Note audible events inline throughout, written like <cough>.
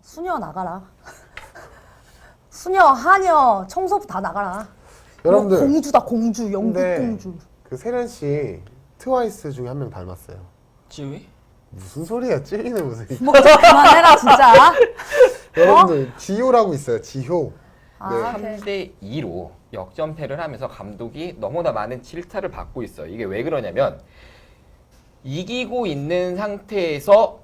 수녀 나가라. <laughs> 수녀, 하녀, 청소부 다 나가라. 여러분들 이거 공주다 공주, 영국 근데 공주. 그 세련 씨 트와이스 중에 한 명 닮았어요. 지휘? 무슨 소리야? 찌리는 무슨. 뭐좀 그만해라 진짜. <laughs> 여러분들 지효라고 있어요. 지효. 아, 네. 오케이. 3대 2로 역전패를 하면서 감독이 너무나 많은 질타를 받고 있어요. 이게 왜 그러냐면 이기고 있는 상태에서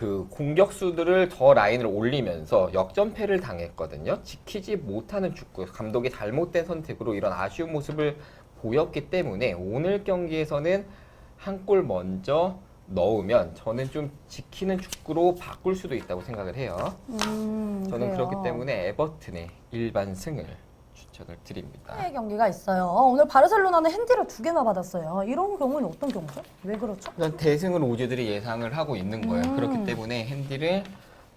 그 공격수들을 더 라인을 올리면서 역전패를 당했거든요. 지키지 못하는 축구, 감독의 잘못된 선택으로 이런 아쉬운 모습을 보였기 때문에 오늘 경기에서는 한 골 먼저 넣으면 저는 좀 지키는 축구로 바꿀 수도 있다고 생각을 해요. 음, 저는 그래요. 그렇기 때문에 에버튼의 일반 승을 추천을 드립니다. 해외 경기가 있어요. 오늘 바르셀로나는 핸디를 두 개나 받았어요. 이런 경우는 어떤 경우죠? 왜 그렇죠? 일단 대승을 오즈들이 예상을 하고 있는 거예요. 음. 그렇기 때문에 핸디를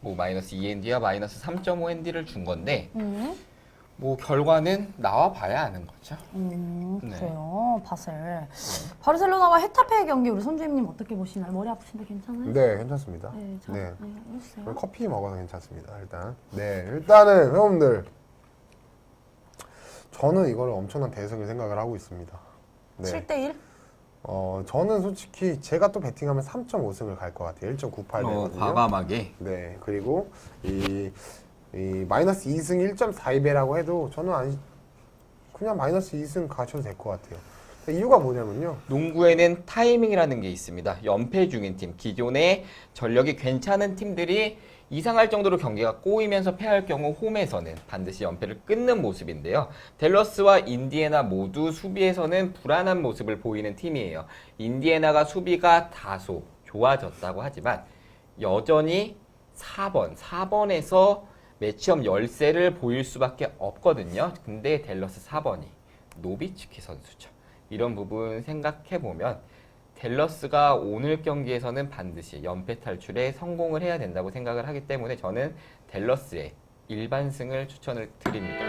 뭐 마이너스 2 핸디와 마이너스 3.5 핸디를 준 건데 음, 뭐 결과는 나와 봐야 아는 거죠. 음 네. 그래요. 바셀. 바르셀로나와 헤타페의 경기 우리 손주임님 어떻게 보시나요? 머리 아프신데 괜찮아요? 네, 괜찮습니다. 네, 자, 네. 네, 해주세요. 커피 먹어서 괜찮습니다. 일단. 네, 일단은 여러분들 저는 이거를 엄청난 대승을 생각을 하고 있습니다. 네. 7대1? 어, 저는 솔직히 제가 또 베팅하면 3.5승을 갈 것 같아요. 1.98 어, 되거든요. 과감하게 네, 그리고 이, 이 마이너스 2승 1.42배라고 해도 저는 아니 그냥 마이너스 2승 가셔도 될 것 같아요. 이유가 뭐냐면요. 농구에는 타이밍이라는 게 있습니다. 연패 중인 팀, 기존에 전력이 괜찮은 팀들이 이상할 정도로 경기가 꼬이면서 패할 경우 홈에서는 반드시 연패를 끊는 모습인데요. 델러스와 인디애나 모두 수비에서는 불안한 모습을 보이는 팀이에요. 인디애나가 수비가 다소 좋아졌다고 하지만 여전히 4번, 4번에서 매치업 열세를 보일 수밖에 없거든요. 근데 델러스 4번이 노비츠키 선수죠. 이런 부분 생각해 보면 델러스가 오늘 경기에서는 반드시 연패 탈출에 성공을 해야 된다고 생각을 하기 때문에 저는 델러스의 일반승을 추천을 드립니다.